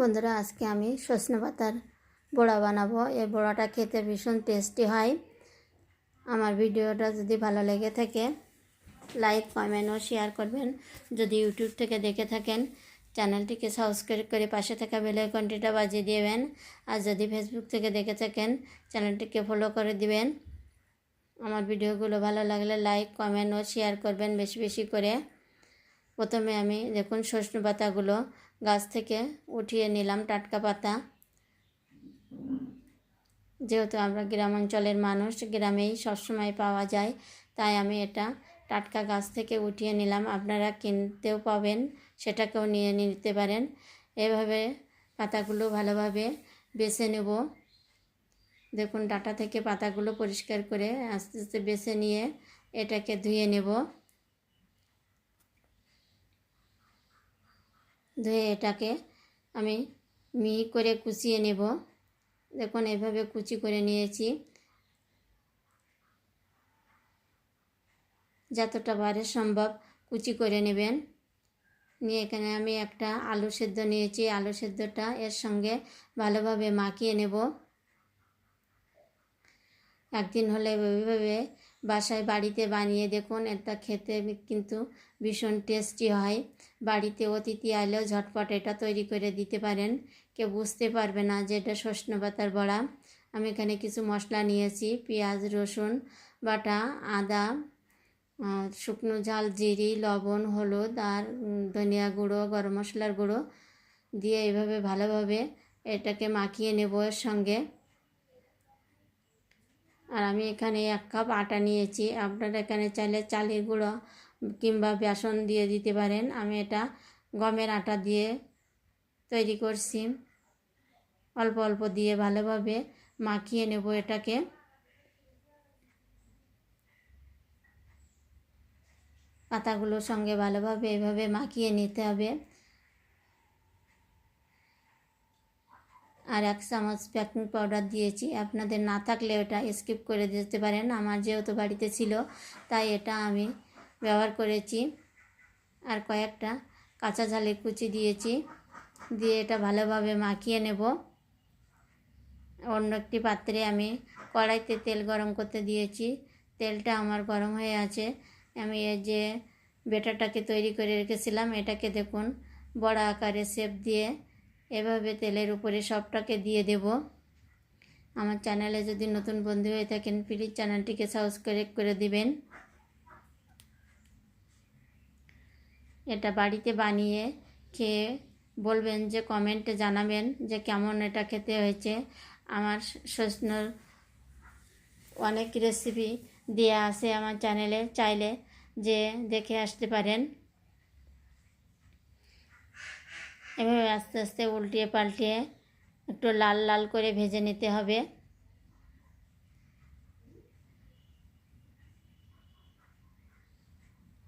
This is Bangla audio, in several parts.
বন্ধুরা, আজকে আমি সজনে পাতার বড়া বানাবো। এই বড়াটা খেতে ভীষণ টেস্টি হয়। আমার ভিডিওটা যদি ভালো লেগে থাকে লাইক কমেন্ট ও শেয়ার করবেন। যদি ইউটিউব থেকে দেখে থাকেন, চ্যানেলটিকে সাবস্ক্রাইব করে পাশে থাকা বেল আইকনটিটা বাজিয়ে দিবেন। আর যদি ফেসবুক থেকে দেখে থাকেন, চ্যানেলটিকে ফলো করে দিবেন। আমার ভিডিওগুলো ভালো লাগলে লাইক কমেন্ট ও শেয়ার করবেন বেশি বেশি করে। প্রথমে আমি দেখুন সজনে পাতাগুলো গাছ থেকে উঠিয়ে নিলাম টাটকা পাতা। যেহেতু আমরা গ্রাম অঞ্চলের মানুষ, গ্রামেই সবসময় পাওয়া যায়, তাই আমি এটা টাটকা গাছ থেকে উঠিয়ে নিলাম। আপনারা কিনতেও পাবেন, সেটাকেও নিয়ে নিতে পারেন। এভাবে পাতাগুলো ভালোভাবে বেছে নেব। দেখুন, ডাটা থেকে পাতাগুলো পরিষ্কার করে আস্তে আস্তে বেছে নিয়ে এটাকে ধুয়ে নেব। ধুয়ে এটাকে আমি মিহি করে কুচিয়ে নেব। দেখুন, এভাবে কুচি করে নিয়েছি। যতটা বারে সম্ভব কুচি করে নেবেন। নিয়ে এখানে আমি একটা আলু সেদ্ধ নিয়েছি। আলু সেদ্ধটা এর সঙ্গে ভালোভাবে মাখিয়ে নেব। একদিন হলে ওইভাবে বাসায় বাড়িতে বানিয়ে দেখুন, এটা খেতে কিন্তু ভীষণ টেস্টি হয়। বাড়িতে অতিথি আলেও ঝটপট এটা তৈরি করে দিতে পারেন। কেউ বুঝতে পারবে না যে এটা সজনে পাতার বড়া। আমি এখানে কিছু মশলা নিয়েছি, পেঁয়াজ, রসুন, বাটা, আদা শুকনো ঝাল, জিরি, লবণ, হলুদ আর ধনিয়া গুঁড়ো, গরম মশলার গুঁড়ো দিয়ে এইভাবে ভালোভাবে এটাকে মাখিয়ে নেব এর সঙ্গে। আর আমি এখানে এক কাপ আটা নিয়েছি। আপনারা এখানে চাইলে চালের গুঁড়ো কিংবা বেসন দিয়ে দিতে পারেন। আমি এটা গমের আটা দিয়ে তৈরি করছি। অল্প অল্প দিয়ে ভালোভাবে মাখিয়ে নেব এটাকে। পাতাগুলোর সঙ্গে ভালোভাবে এভাবে মাখিয়ে নিতে হবে। আর এক চামচ বেকিং পাউডার দিয়েছি। আপনাদের না থাকলে ওটা স্কিপ করে দিতে পারেন। আমার যেহেতু বাড়িতে ছিল, তাই এটা আমি ব্যবহার করেছি। আর কয়েকটা কাঁচা ঝালের কুচি দিয়েছি। দিয়ে এটা ভালোভাবে মাখিয়ে নেব। অন্য একটি পাত্রে আমি কড়াইতে তেল গরম করতে দিয়েছি। তেলটা আমার গরম হয়ে আছে। আমি এই যে বেটারটাকে তৈরি করে রেখেছিলাম, এটাকে দেখুন বড় আকারে শেপ দিয়ে এভাবে তেলের উপরে সবটাকে দিয়ে দেব। আমার চ্যানেলে যদি নতুন বন্ধু হয়ে থাকেন, প্লিজ চ্যানেলটিকে সাবস্ক্রাইব করে দিবেন। এটা বাড়িতে বানিয়ে খেয়ে বলবেন যে কমেন্টে জানাবেন যে, কেমন এটা খেতে হয়েছে। আমার সজনের অনেক রেসিপি দেওয়া আছে আমার চ্যানেলে, চাইলে যে দেখে আসতে পারেন। এভাবে আস্তে আস্তে উল্টিয়ে পাল্টিয়ে একটু লাল লাল করে ভেজে নিতে হবে।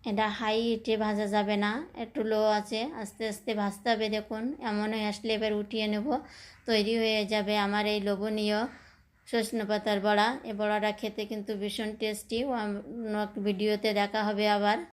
এটা হাই হিটে ভাজা যাবে না, একটু লো আছে, আস্তে আস্তে ভাজতে হবে দেখুন এমন হয়ে আসলে এবার উঠিয়ে নেব, তৈরি হয়ে যাবে আমার এই লোভনীয় সজনে পাতার বড়া। এ বড়াটা খেতে কিন্তু ভীষণ টেস্টি ভিডিওতে দেখা হবে আবার।